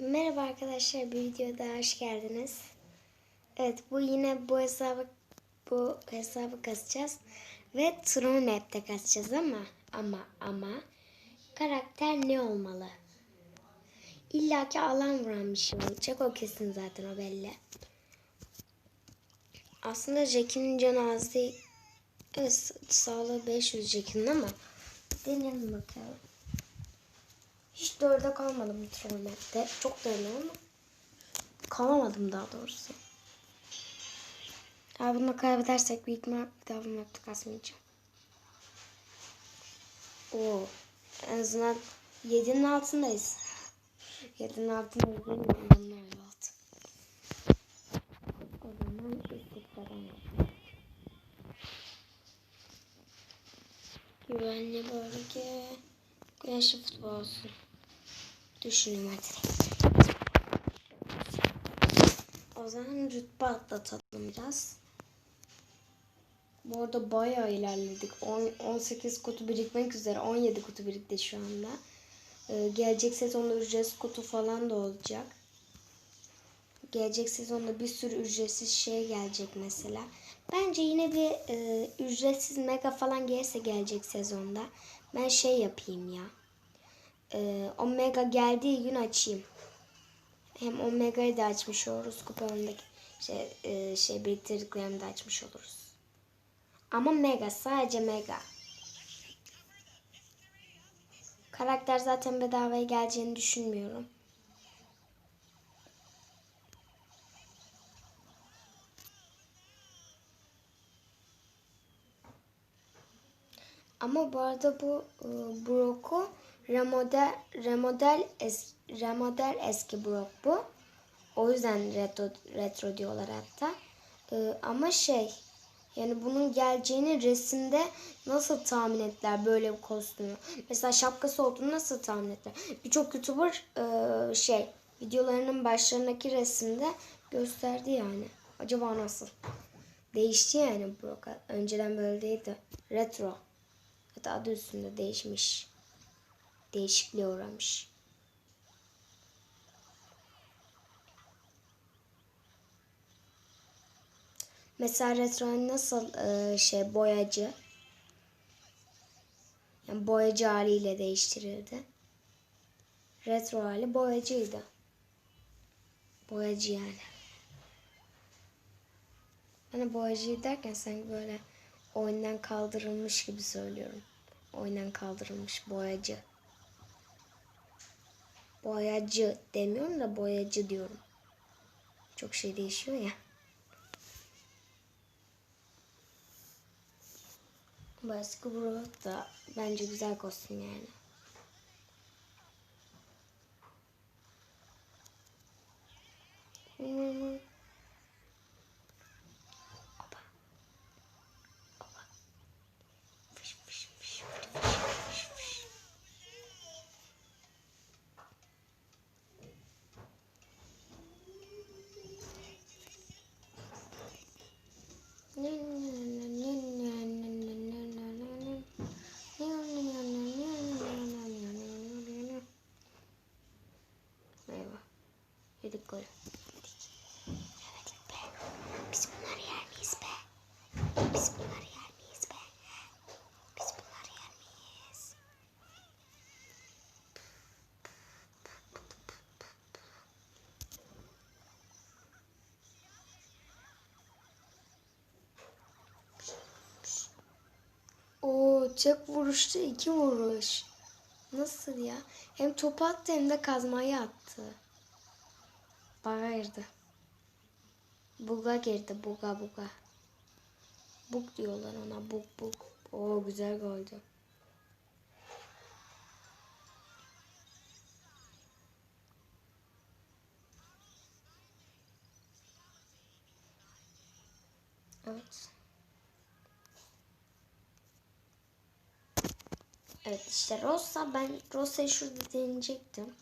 Merhaba arkadaşlar bir videoda hoş geldiniz. Evet bu yine bu hesabı bu hesabı kasacağız ve Tron Map'te kasacağız ama ama ama karakter ne olmalı? İlla ki alan vuran bir şey olacak o kesin zaten o belli. Aslında Jack'in canı az. Evet sağlığı 500 Jack'in ama deneyelim bakalım. Hiç dörde kalmadım bir troll map'te. Çok denedim ama kalamadım daha doğrusu. Ya bunu kaybedersek büyük ihtimal bir daha bu map'te kasmayacağım. Oo. En azından 7'nin altındayız. 7'nin altındayız. Ondan öyle oldu. O zaman yapalım. Güvenli bölge. Güneşli futbol olsun. Düşünün hadi. O zaman rütbe atlatalım biraz. Bu arada bayağı ilerledik. 10, 18 kutu birikmek üzere. 17 kutu birikti şu anda. Ee, gelecek sezonda ücretsiz kutu falan da olacak. Gelecek sezonda bir sürü ücretsiz şey gelecek mesela. Bence yine bir e, ücretsiz mega falan gelirse gelecek sezonda. Ben şey yapayım ya. E, Omega geldiği gün açayım. Hem Omega'yı da açmış oluruz. Kupalarındaki şey, e, şey biriktirdiklerimi de açmış oluruz. Ama Mega. Sadece Mega. Karakter zaten bedavaya geleceğini düşünmüyorum. Ama bu arada bu e, Brock'u remodel remodel es, remodel eski Brock bu. O yüzden retro, retro diyorlar hatta. E, ama şey yani bunun geleceğini resimde nasıl tahmin ettiler böyle bir kostümü? Mesela şapkası olduğunu nasıl tahmin ettiler? Birçok YouTuber e, şey videolarının başlarındaki resimde gösterdi yani. Acaba nasıl? Değişti yani Brock. Önceden böyle değildi. Retro. Hatta adı üstünde değişmiş. Değişikliğe uğramış. Mesela retro nasıl e, şey boyacı yani boyacı haliyle değiştirildi. Retro hali boyacıydı. Boyacı yani. Hani boyacı derken sanki böyle oyundan kaldırılmış gibi söylüyorum. Oyundan kaldırılmış boyacı. Boyacı demiyorum da boyacı diyorum. Çok şey değişiyor ya. Başka Bro da bence güzel kostüm yani. Hmm. Oo, tek vuruşta iki vuruş. Nasıl ya? Hem topu attı hem de kazmayı attı. Baga girdi. Buga girdi. Buga buga. Bug diyorlar ona. Bug bug. Oo güzel goldü. Evet. Evet işte Rosa ben Rosa'yı şurada deneyecektim.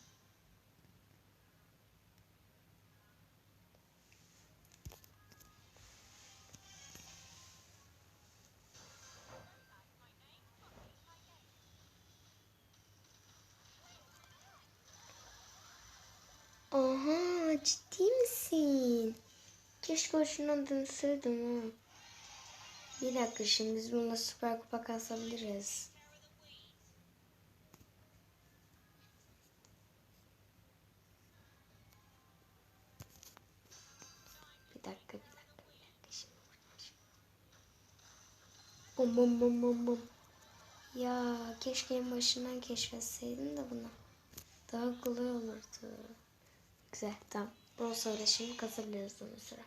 ciddi misin? Keşke hoşuna dönseydim ha. Bir dakika şimdi biz bununla süper kupa kasabiliriz. Dakika bir dakika bir dakika şimdi. Bum bum bum bum bum. Ya keşke en başından keşfetseydin de bunu. Daha kolay olurdu. Güzel tamam. Bunu sonra şimdi kasabiliriz onu sıra.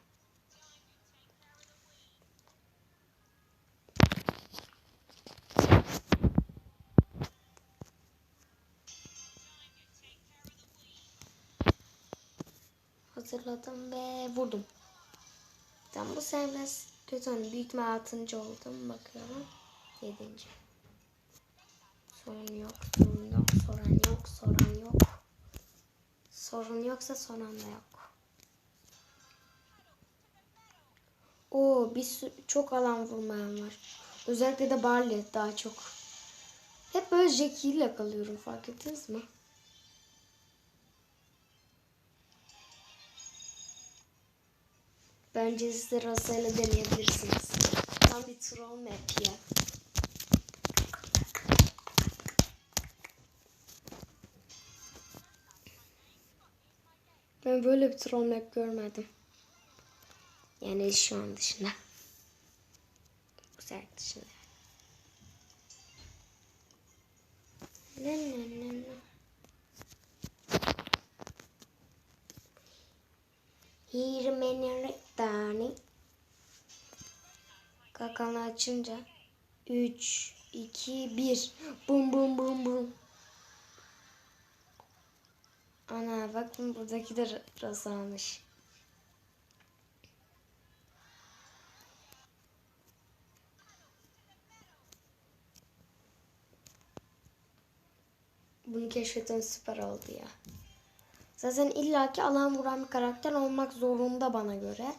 Hazırladım ve vurdum. Tamam bu sen biraz kötü. Büyük ihtimal altıncı oldum. Bakıyorum. Yedinci. Sorun yok, sorun yok, sorun yok, sorun yok. Sorun yoksa sorun da yok. Oo sürü, çok alan vurmayan var. Özellikle de Barley daha çok. Hep böyle Jackie ile kalıyorum fark ettiniz mi? Bence siz de Rosa'yla deneyebilirsiniz. Tam bir troll map ya. Ben böyle bir troll map görmedim. Yani şu an dışında. Güzel dışında. Lan lan lan lan. 20 tane kakanı açınca 3 2 1 bum bum bum bum Ana bak buradaki de rasalmış. Bunu keşfeten süper oldu ya. Zaten illaki alan vuran bir karakter olmak zorunda bana göre.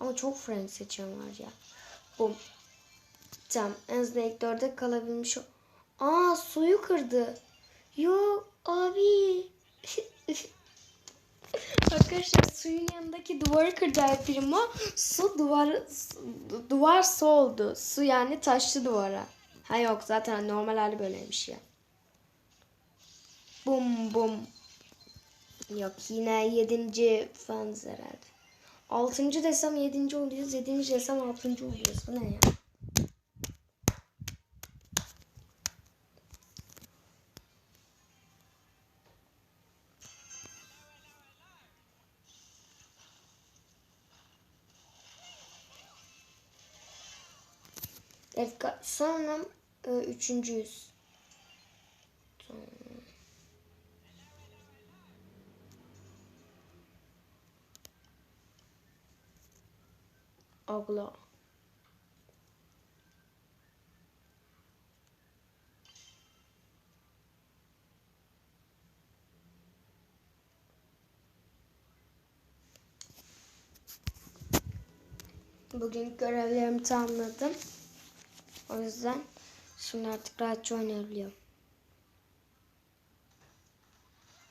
Ama çok friend seçim var ya. Bum. Tamam. En azından ilk dörde kalabilmiş. Aa suyu kırdı. Yok abi. Arkadaşlar suyun yanındaki duvarı kırdı El Primo. Su duvar duvar su oldu. Su yani taşlı duvara. Ha yok zaten normal hali böyleymiş ya. Bum bum. Yok yine yedinci falan herhalde. Altıncı desem yedinci oluyoruz. Yedinci desem altıncı oluyoruz. Bu ne ya? Evet sanırım e, üçüncüyüz. Tamam. Abla. Bugün görevlerimi tamamladım. O yüzden şimdi artık rahatça oynayabiliyorum.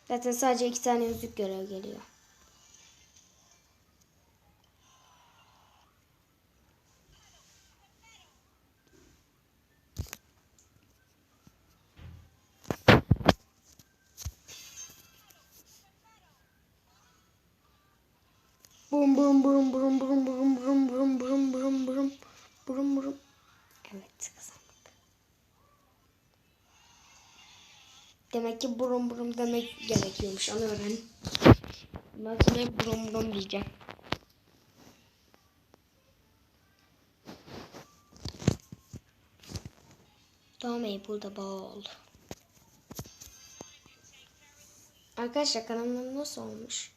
Zaten sadece iki tane yüzük görev geliyor. Bum bum bum bum bum bum bum bum bum bum bum bum bum Evet kazandık. Demek ki burum burum demek gerekiyormuş. Onu öğren. Sonra hep burum burum diyeceğim. Tom Apple ball. Arkadaşlar kanalım nasıl olmuş?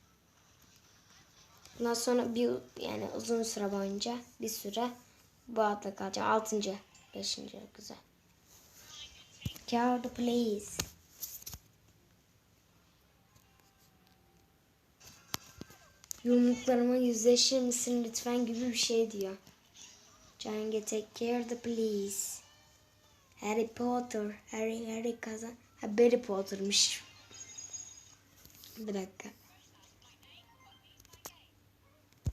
Bundan sonra bir yani uzun süre boyunca bir süre bu adla kalacağım. Altıncı, beşinci güzel. Card please. Yumruklarıma yüzleşir misin lütfen gibi bir şey diyor. Cange take care the please. Harry Potter. Harry Harry kazan. Ha Harry Potter'mış. Bir dakika.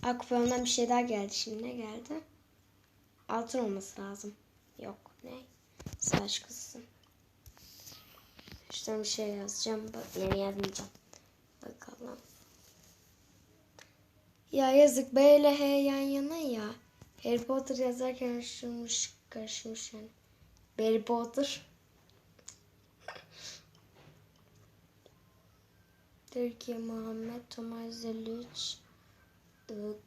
Akvaryumdan bir şey daha geldi. Şimdi ne geldi? Altın olması lazım. Yok. Ne? Saç kızsın. İşte bir şey yazacağım. Bak, yani yazmayacağım. Bakalım. Ya yazık B ile H yan yana ya. Harry Potter yazarken karıştırmış, karışmış yani. Harry Potter. Türkiye Muhammed Thomas Zeluc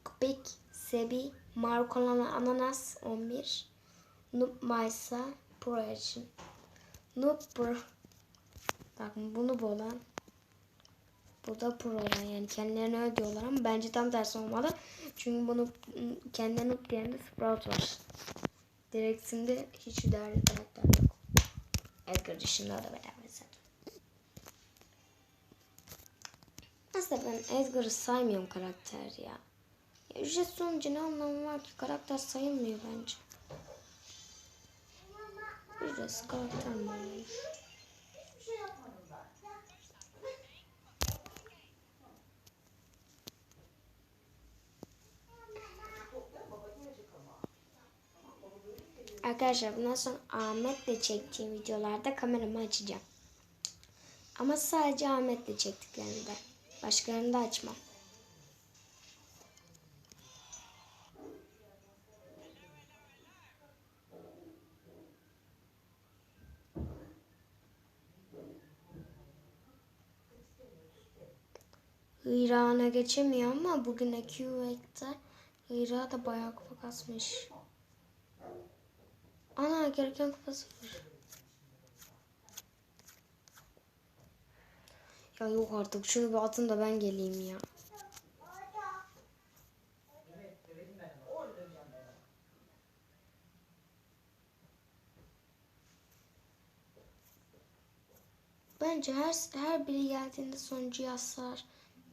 Kupik Sebi Marco Ananas 11 Noob Maysa Pro için Noob Pro Bakın bunu bulan bu da pro olan yani kendilerine ödüyorlar ama bence tam tersi olmalı. Çünkü bunu kendilerine noob diğerinde Sprout var. Direksinde hiç değerli karakter yok. Edgar dışında da beraber zaten. Aslında ben Edgar'ı saymıyorum karakter ya. Ücret sonucu ne anlamı var ki? Karakter sayılmıyor bence. Ücretsiz karakter mi olur? Arkadaşlar bundan sonra Ahmet'le çektiğim videolarda kameramı açacağım. Ama sadece Ahmet'le çektiklerinde. Başkalarını da açmam. İran'a geçemiyor ama bugün Eqvek'te İran da bayağı kupa kasmış. Ana gereken kupa sıfır. Ya yok artık şunu bir atın da ben geleyim ya. Bence her her biri geldiğinde sonuncu yazsalar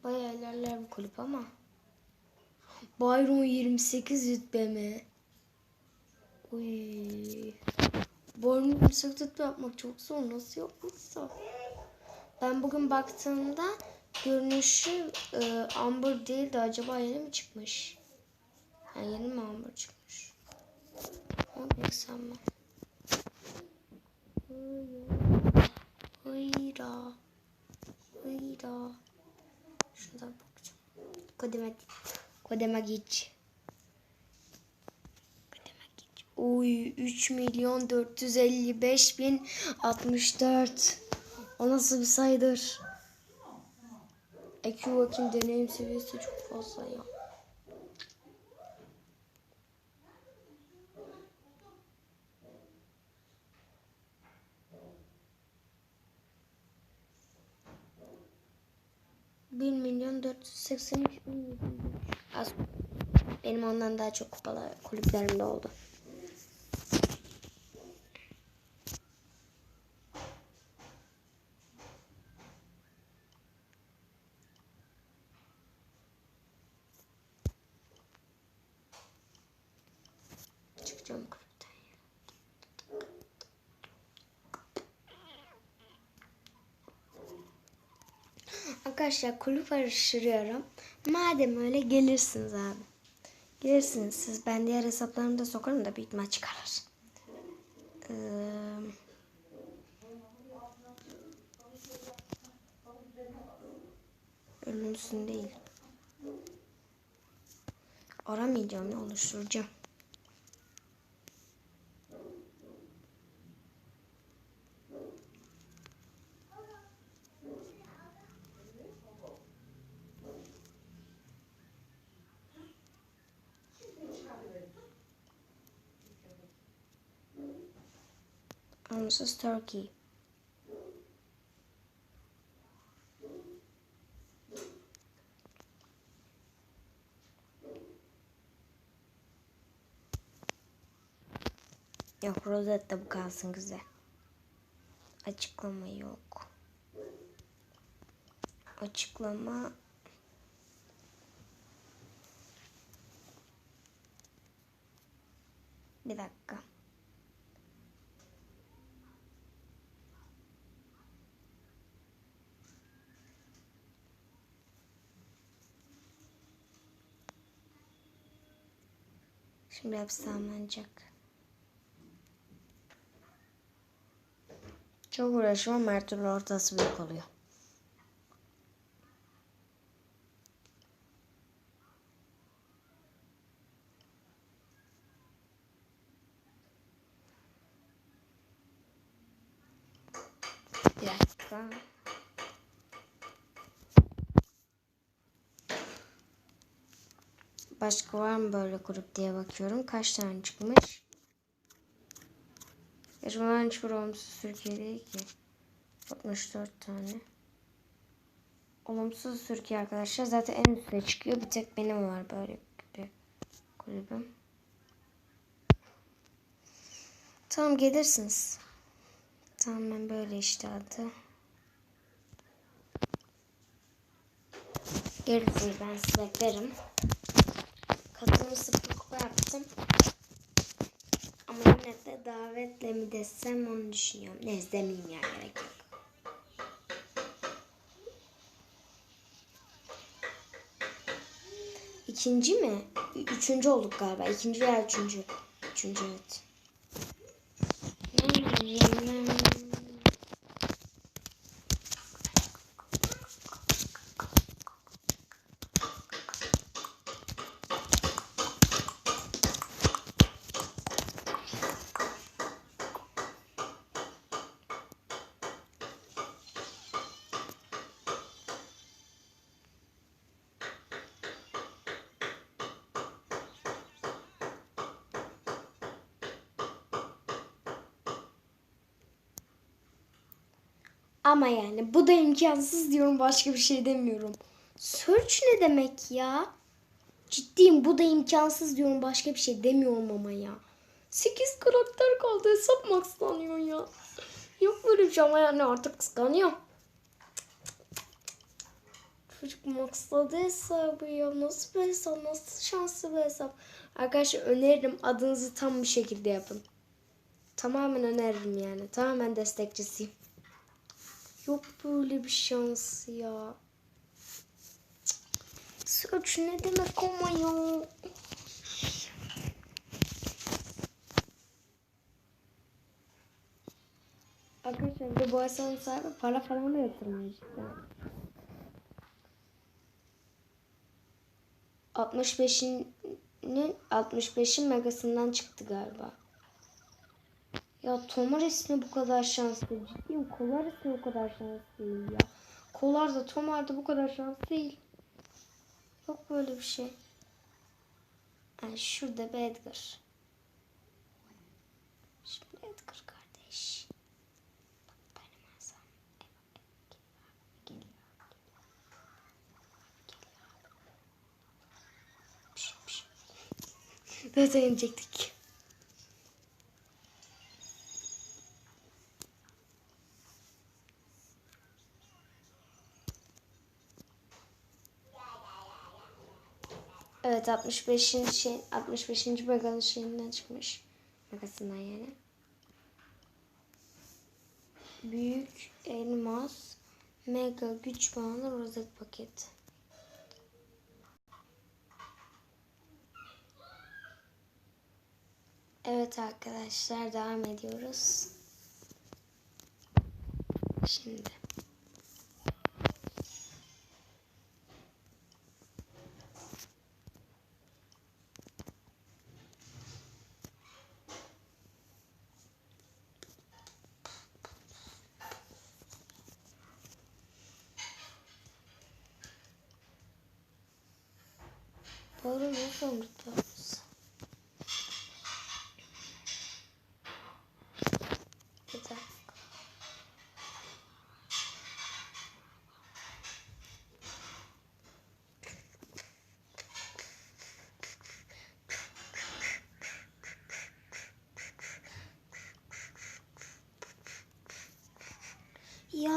bayağı ilerler bu kulüp ama. Byron 28 rütbe mi? Uy. Byron 28 rütbe yapmak çok zor. Nasıl yapmışsa? Ben bugün baktığımda görünüşü e, Amber değil de acaba yeni mi çıkmış? Yani yeni mi Amber çıkmış? O bilsem mi? Hıyra. Hıyra. Şuradan bakacağım. Kodeme, kodeme geç. Kodeme geç. Uy 3 milyon 455 bin 64. O nasıl bir sayıdır? EQ bakayım deneyim seviyesi çok fazla ya. 482 Az. Benim ondan daha çok kupalar kulüplerimde oldu. Arkadaşlar kulüp araştırıyorum. Madem öyle gelirsiniz abi. Gelirsiniz siz. Ben diğer hesaplarımı da sokarım da büyük ihtimal çıkarır. Ee, ölümsün değil. Aramayacağım ya oluşturacağım. Ansız Turkey. Yok rozette bu kalsın güzel. Açıklama yok. Açıklama Bir dakika. Şimdi hepsi tamamlanacak. Çok uğraşıyorum her türlü ortası büyük oluyor. Bir dakika. Başka var mı böyle grup diye bakıyorum. Kaç tane çıkmış? Gerçi ben hiçbir olumsuz Türkiye değil ki. 64 tane. Olumsuz Türkiye arkadaşlar. Zaten en üstte çıkıyor. Bir tek benim var böyle bir kulübüm. Tamam gelirsiniz. Tamam ben böyle işte adı. Gerisini ben size eklerim. Sıfırlık yaptım. Ama yine de davetle mi desem onu düşünüyorum. Ne demeyeyim ya gerek yok. İkinci mi? Üçüncü olduk galiba. İkinci veya üçüncü. Üçüncü evet. Ama yani bu da imkansız diyorum başka bir şey demiyorum. Search ne demek ya? Ciddiyim bu da imkansız diyorum başka bir şey demiyorum ama ya. 8 karakter kaldı hesap maxlanıyor ya. Yok böyle bir şey ama yani artık kıskanıyor. Çocuk maxladı hesabı ya. Nasıl bir hesap? Nasıl şanslı bir hesap? Arkadaşlar öneririm adınızı tam bir şekilde yapın. Tamamen öneririm yani. Tamamen destekçisiyim. Yok böyle bir şans ya. Search ne demek ama ya. Arkadaşlar bu hesabın sahibi para falan da yatırmıyor cidden. 65'inin 65'in megasından çıktı galiba. Ya Tomar ismi bu kadar şanslı. Ciddiyim Kolar ismi bu kadar şanslı değil ya. Kolar da Tomar da bu kadar şanslı değil. Yok böyle bir şey. Yani şurada bir Edgar. Şimdi Edgar kardeş. Bak benim Hasan. Geliyor. Piş, piş. Zaten yenecektik. Evet 65. şey 65. meganın şeyinden çıkmış. Megasından yani. Büyük elmas mega güç bağlı rozet paketi. Evet arkadaşlar devam ediyoruz. Şimdi. Doğru nasıl unutuyoruz? Ya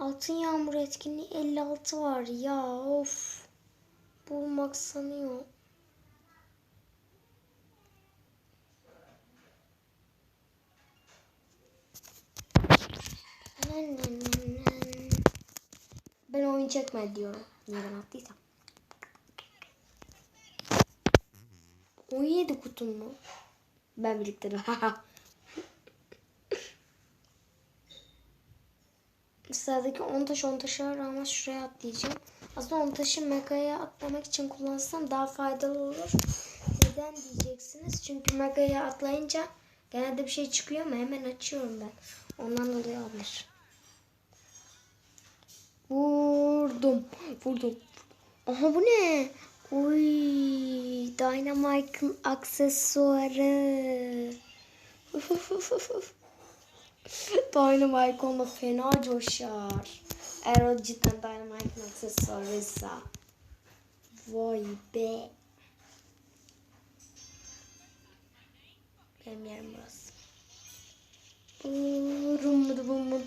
altın yağmur etkinliği 56 var ya. Bulmak sanıyor. Ben oyun çekme diyorum. Niye ben attıysam. 17 kutum mu? Ben biriktirdim. Sıradaki 10 taş 10 taşa rağmen şuraya atlayacağım. Aslında 10 taşı megaya atlamak için kullansam daha faydalı olur. Neden diyeceksiniz? Çünkü megaya atlayınca genelde bir şey çıkıyor ama hemen açıyorum ben. Ondan dolayı olmuş. Vurdum. Vurdum. Aha bu ne? Uy, Dynamite'ın aksesuarı. Dynamite onda fena coşar. Eğer o cidden Dynamite'ın aksesuarıysa. Vay be. Benim yerim burası. Burum burum burum.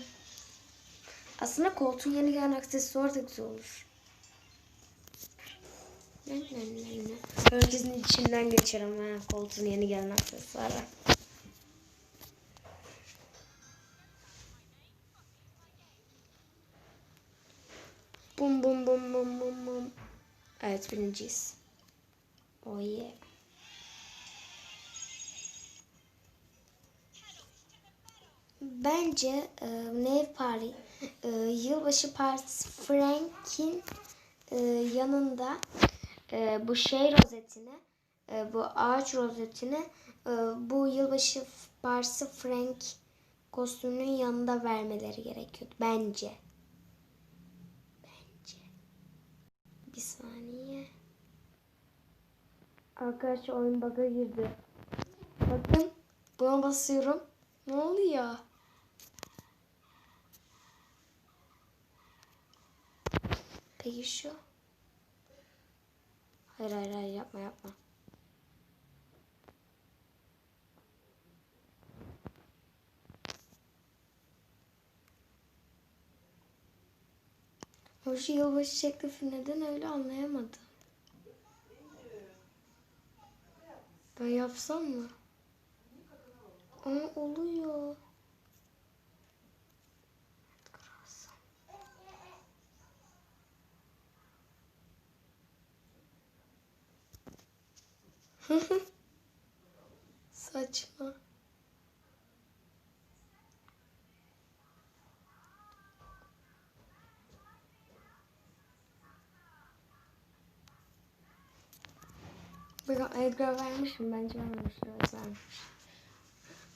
Aslında koltuğun yeni gelen aksesuar da güzel olur. Ne ne ne ne. Herkesin içinden geçerim ha koltuğun yeni gelen aksesuarı. Bum bum bum bum bum bum. Evet birinciyiz. Oh yeah. Bence e, ne pari e, yılbaşı partisi Frank'in e, yanında e, bu şey rozetine e, bu ağaç rozetine e, bu yılbaşı partisi Frank kostümünün yanında vermeleri gerekiyordu. Bence. Bir saniye. Arkadaşlar oyun bug'a girdi. Bakın buna basıyorum. Ne oluyor? Peki şu? Hayır hayır hayır yapma yapma. O şu yılbaşı teklifi neden öyle anlayamadım. Ben yapsam mı? Ama oluyor. Saçma. Bakın Edgar vermişim bence vermemişler vermiş.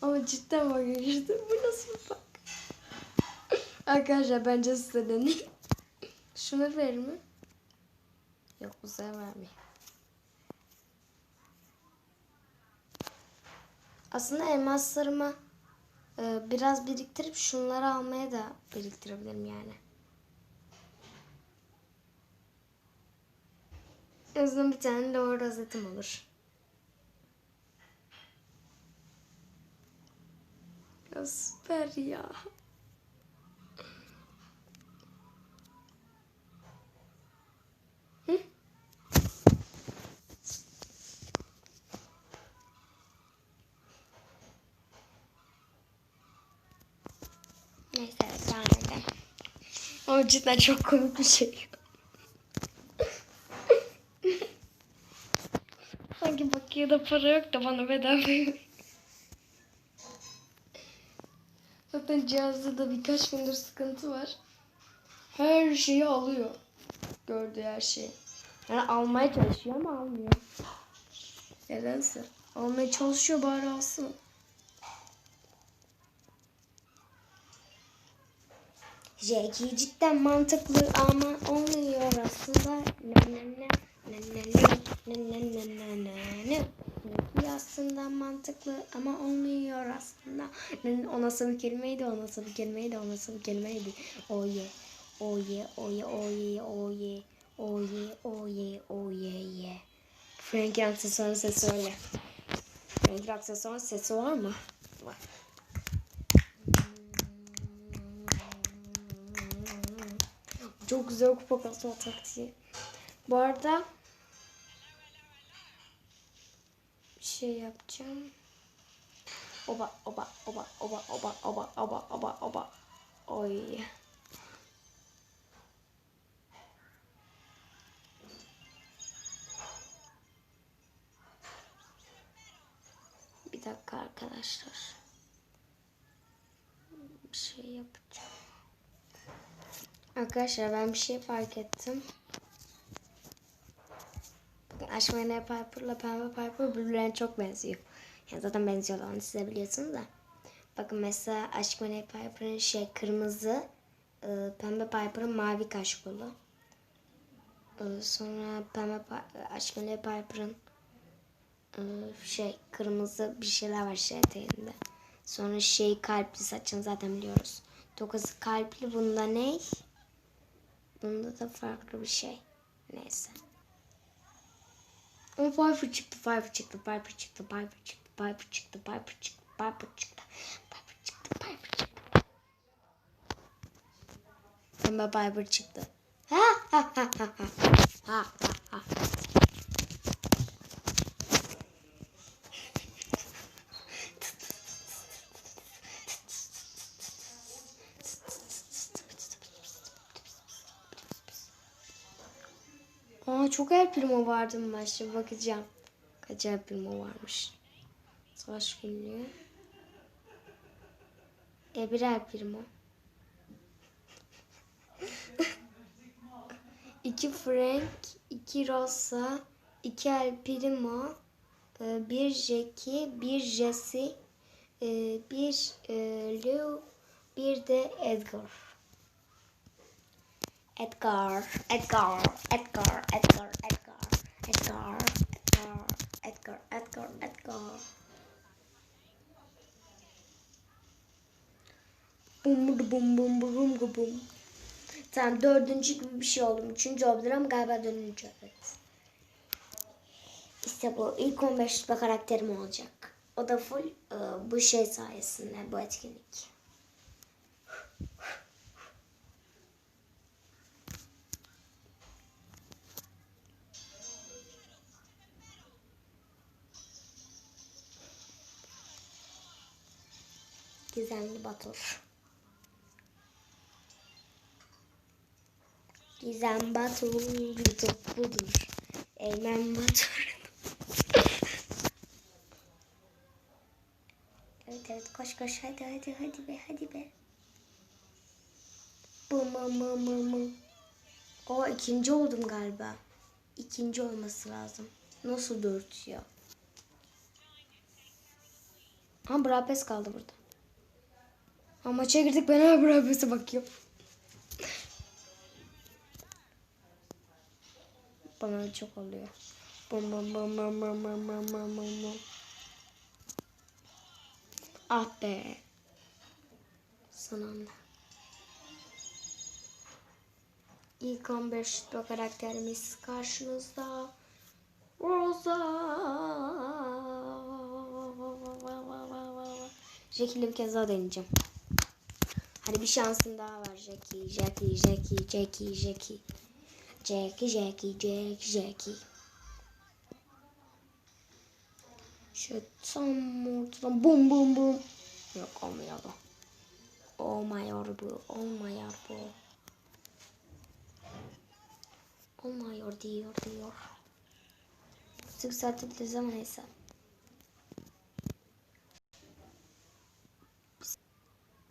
Ama cidden bak işte bu nasıl bak. Arkadaşlar bence size deneyin. Şunu verir mi? Yok bu sefer vermiyor. Aslında elmaslarımı e, biraz biriktirip şunları almaya da biriktirebilirim yani. En azından bir tane lower rozetim olur. Ya süper ya. Hı? Neyse devam edelim. Ama cidden çok komik bir şey. Sanki bakiyede para yok da bana bedava Zaten cihazda da birkaç gündür sıkıntı var. Her şeyi alıyor. Gördüğü her şeyi. Yani almaya çalışıyor ama almıyor. Nedense. Almaya çalışıyor bari alsın. Jackie cidden mantıklı ama olmuyor aslında. Ne ne ne ne ne ne ne ne ne ne ne aslında mantıklı ama olmuyor aslında. O nasıl bir kelimeydi, o nasıl bir kelimeydi, o nasıl bir kelimeydi. Oye, oye, oye, oye, oye, oye, oye, oye, ye. Frank aksesuarın sesi öyle. Frank aksesuarın sesi var mı? Var. Çok güzel kupa kasma taktiği. Bu arada şey yapacağım. Oba oba oba oba oba oba oba oba oba. Oy. arkadaşlar. Bir şey yapacağım. Arkadaşlar ben bir şey fark ettim. Bakın Aşk Mene Piper'la Pembe Piper birbirlerine çok benziyor. Yani zaten benziyorlar onu size biliyorsunuz da. Bakın mesela Aşk Mene Piper'ın şey kırmızı, e, Pembe Piper'ın mavi kaşkolu. E, Sonra Pembe Aşk Mene Piper'ın e, şey kırmızı bir şeyler var şey eteğinde. Sonra şey kalpli saçını zaten biliyoruz. Tokası kalpli bunda ne? Bunda da farklı bir şey. Neyse. Ama Piper çıktı, Piper çıktı, Piper çıktı, Piper çıktı, Piper çıktı, Piper çıktı, Piper çıktı, Piper çıktı, Piper çıktı. Pembe Piper çıktı. Ha ha ha ha ha. Ha ha ha. Aa çok el primo vardı mı başta bakacağım. Kaç el primo varmış. Savaş günlüğü. E bir el primo. iki Frank, iki Rosa, iki El Primo, e, bir Jackie, bir Jesse, e, bir e, Lou, bir de Edgar. Edgar, Edgar, Edgar, Edgar, Edgar, Edgar, Edgar, Edgar, Edgar, Edgar. Bum bum bum bum bum bum. Tamam dördüncü gibi bir şey oldum. Üçüncü olabilir ama galiba dördüncü evet. İşte bu ilk 15 rütbe karakterim olacak. O da full e, bu şey sayesinde bu etkinlik. Gizemli Battle. Gizem Batur budur. Eymen Batur. evet evet koş koş hadi hadi hadi be hadi be. Bum bum bum bum. O ikinci oldum galiba. İkinci olması lazım. Nasıl dört ya? Ha Brapes kaldı burada. Ha maça girdik ben hala Brapes'e bakıyorum. Bana çok oluyor. Bum bum bum bum bum bum bum bum bum. Ah be. Son anda. İlk 15 rütbe karakterimiz karşınızda. Rosa. Jackie'yle bir kez daha deneyeceğim. Hadi bir şansın daha var Jackie, Jackie, Jackie, Jackie, Jackie. Jackie, Jackie, Jackie, Jackie. Şu tam ortadan bum bum bum. Yok olmuyor bu. Olmuyor bu, olmuyor bu. Olmuyor diyor diyor. Yükseltildiği zaman neyse.